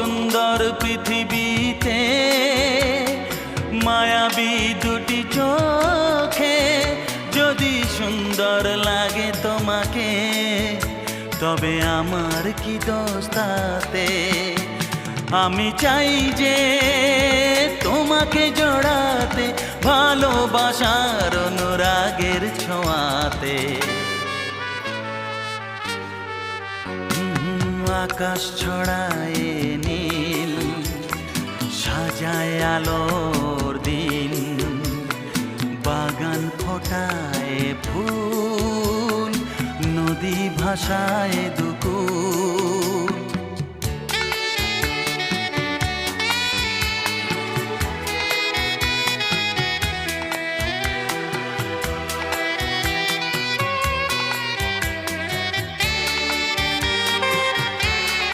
সুন্দর পৃথিবীতে মায়াবী দুটি চোখে যদি সুন্দর লাগে তোমাকে, তবে আমার কি দোষ তাতে? আমি চাই যে তোমাকে জড়াতে, ভালোবাসার অনুরাগের ছোঁয়াতে। আকাশ ছড়ায় নীল সাজায় আলোর দিন। বাগান ফোটায় ফুল নদী ভাষায় দুকুল।